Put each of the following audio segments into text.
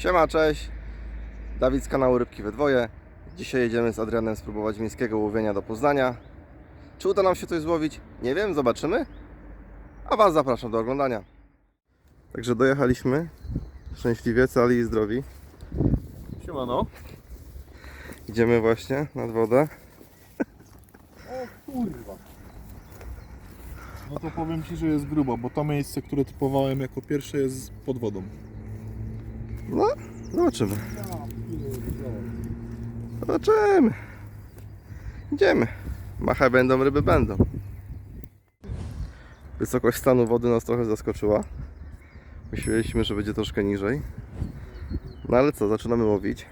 Siema, cześć. Dawid z kanału Rybki we dwoje. Dzisiaj jedziemy z Adrianem spróbować miejskiego łowienia do Poznania. Czy uda nam się coś złowić? Nie wiem, zobaczymy. A Was zapraszam do oglądania. Także dojechaliśmy. Szczęśliwie, cali i zdrowi. Siemano. Idziemy właśnie nad wodę. O kurwa. No to powiem Ci, że jest grubo, bo to miejsce, które typowałem jako pierwsze jest pod wodą. No, zobaczymy. Zobaczymy. Idziemy. Machaj będą, ryby będą. Wysokość stanu wody nas trochę zaskoczyła. Myśleliśmy, że będzie troszkę niżej. No ale co, zaczynamy łowić.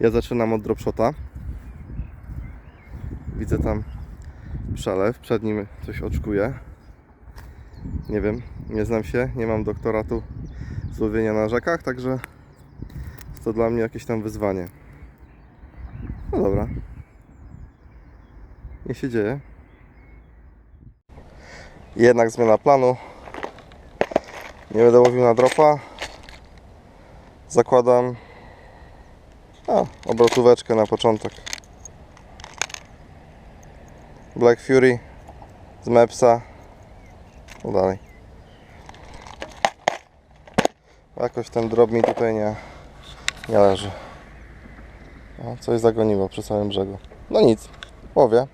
Ja zaczynam od dropshota. Widzę tam przelew, przed nim coś oczkuję. Nie wiem, nie znam się, nie mam doktoratu z łowienia na rzekach, także jest to dla mnie jakieś tam wyzwanie. No dobra. Nie się dzieje. Jednak zmiana planu. Nie będę łowił na dropa. Zakładam a, obrotóweczkę na początek. Black Fury z Mepsa. No dalej. Jakoś ten drop mi tutaj nie, nie leży. O, coś zagoniło przy samym brzegu. No nic, łowię.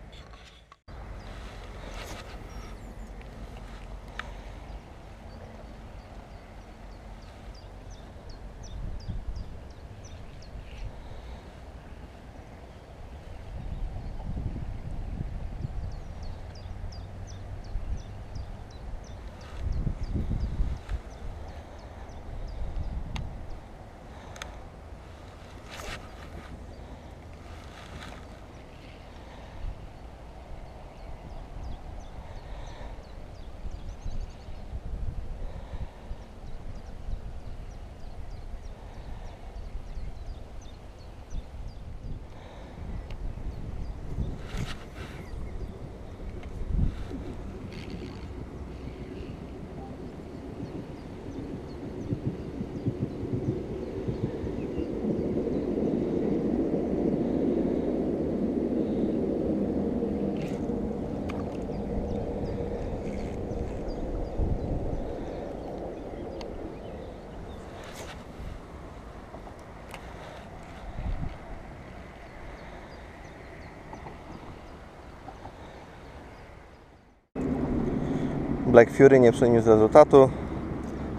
Black Fury nie przyniósł rezultatu.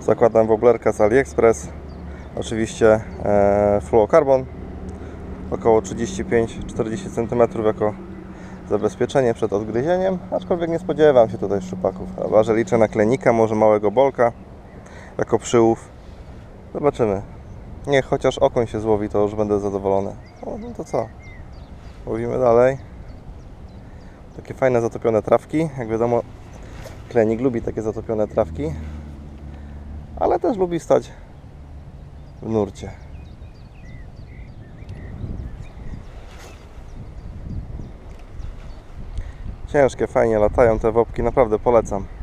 Zakładam woblerka z AliExpress. Oczywiście e, fluorocarbon. Około 35-40 cm jako zabezpieczenie przed odgryzieniem. Aczkolwiek nie spodziewam się tutaj szczupaków. Chyba, że liczę na klenika, może małego bolka jako przyłów. Zobaczymy. Niech chociaż okoń się złowi, to już będę zadowolony. No to co? Łowimy dalej. Takie fajne zatopione trawki. Jak wiadomo, Klenik lubi takie zatopione trawki, ale też lubi stać w nurcie. Ciężkie, fajnie latają te wopki, naprawdę polecam.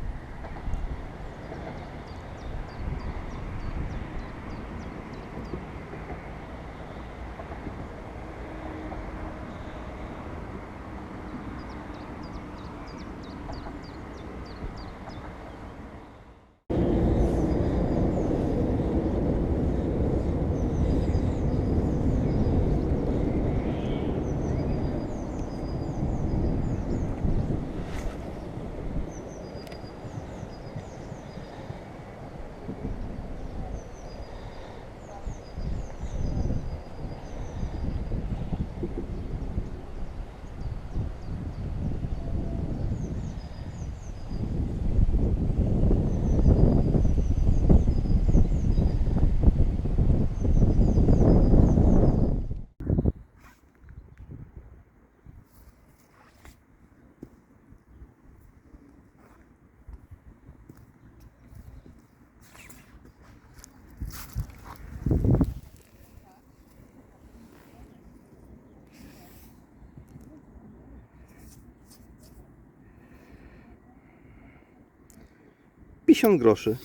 50 groszy.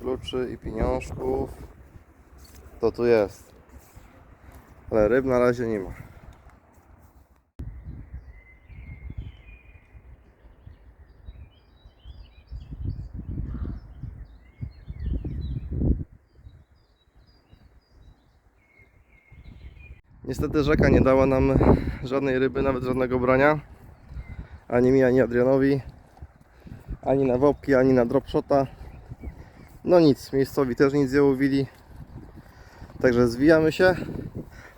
Kluczy i pieniążków. To tu jest. Ale ryb na razie nie ma. Niestety rzeka nie dała nam żadnej ryby, nawet żadnego brania. Ani mi, ani Adrianowi. Ani na wopki, ani na dropshota. No nic, miejscowi też nic nie łowili. Także zwijamy się.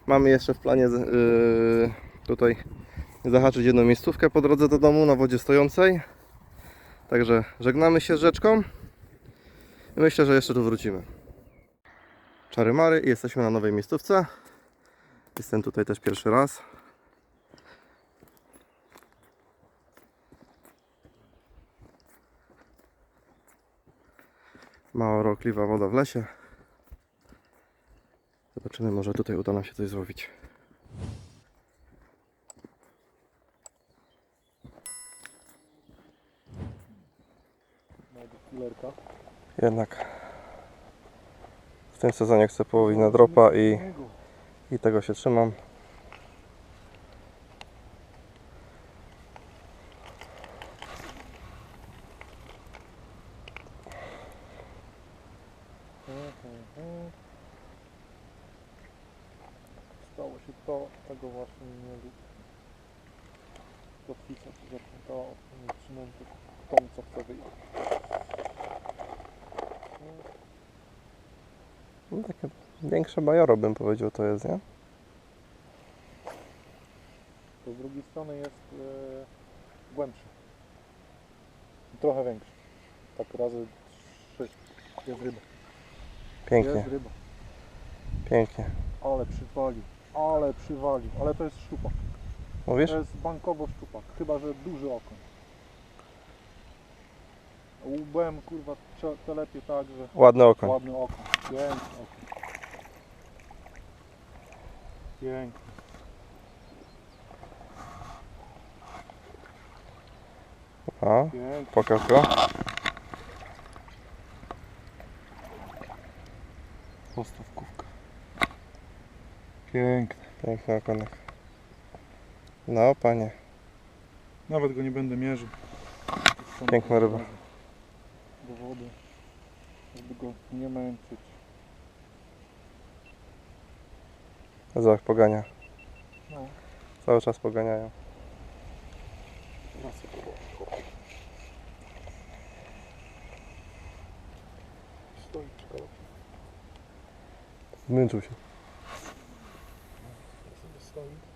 Mamy jeszcze w planie yy, tutaj zahaczyć jedną miejscówkę po drodze do domu na wodzie stojącej. Także żegnamy się z rzeczką. Myślę, że jeszcze tu wrócimy. Czary Mary jesteśmy na nowej miejscówce. Jestem tutaj też pierwszy raz. Mała rokliwa woda w lesie. Zobaczymy, może tutaj uda nam się coś złowić. Jednak w tym sezonie chcę połowić na dropa i, i tego się trzymam. Stało się to, tego właśnie nie lubię. Kotwica się zaplątała od przynęty tą, co chce wyjść. No, takie większe bajoro bym powiedział to jest, nie? To z drugiej strony jest e, głębszy. Trochę większy. Tak razy trzy. Jest ryba. Pięknie, Jest ryba. pięknie. Ale przywalił. Ale przywalił. Ale to jest szczupak. Mówisz? To jest bankowo szczupak. Chyba, że duży okon. Łbem kurwa telepie tak, że Ładny okoń. ładny okon. Piękny okon. Piękny. A, pokaż go. Postawkówka. Piękny. Piękny okonek. No, panie. Nawet go nie będę mierzył. Piękna ryba. Do wody. Żeby go nie męczyć. Zobacz, pogania. No. Cały czas poganiają. Stoi, czekał. Zmęczył się. sobie stoi.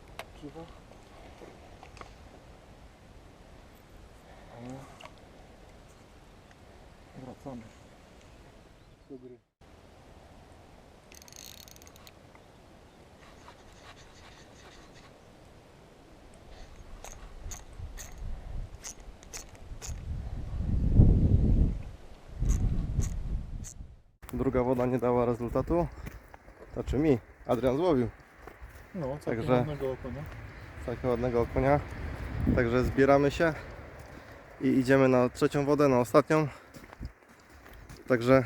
Wracamy. Do gry. Druga woda nie dała rezultatu. Znaczy mi. Adrian złowił. No, całkiem Także- ładnego okonia. Takiego ładnego okonia. Także zbieramy się i idziemy na trzecią wodę, na ostatnią. Także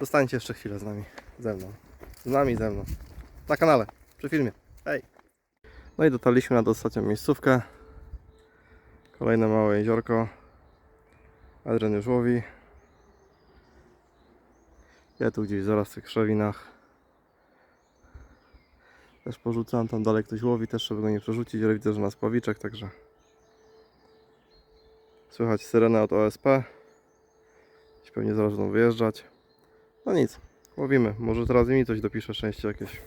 zostańcie jeszcze chwilę z nami, ze mną. Z nami, ze mną. Na kanale, przy filmie. Hej! No i dotarliśmy na ostatnią miejscówkę. Kolejne małe jeziorko. Adrian już łowi. Ja tu gdzieś zaraz w tych krzewinach. Też porzucam, tam dalej ktoś łowi, też żeby go nie przerzucić, ale widzę, że na spławiczek, także słychać syrenę od OSP. Dziś pewnie zaraz będą wyjeżdżać. No nic, łowimy. Może teraz mi coś dopisze szczęście jakieś.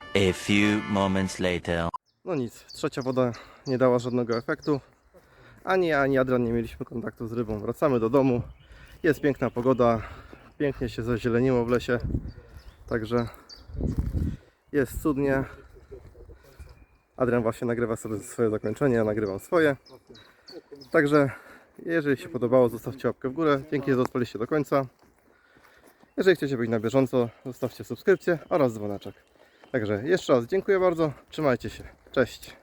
A few moments later. No nic, trzecia woda nie dała żadnego efektu. Ani ja, ani Adrian nie mieliśmy kontaktu z rybą. Wracamy do domu. Jest piękna pogoda. Pięknie się zazieleniło w lesie. Także jest cudnie. Adrian właśnie nagrywa sobie swoje zakończenie, ja nagrywam swoje. Także jeżeli się podobało, zostawcie łapkę w górę. Dzięki, że dotrwaliście do końca. Jeżeli chcecie być na bieżąco, zostawcie subskrypcję oraz dzwoneczek. Także jeszcze raz dziękuję bardzo. Trzymajcie się. Cześć.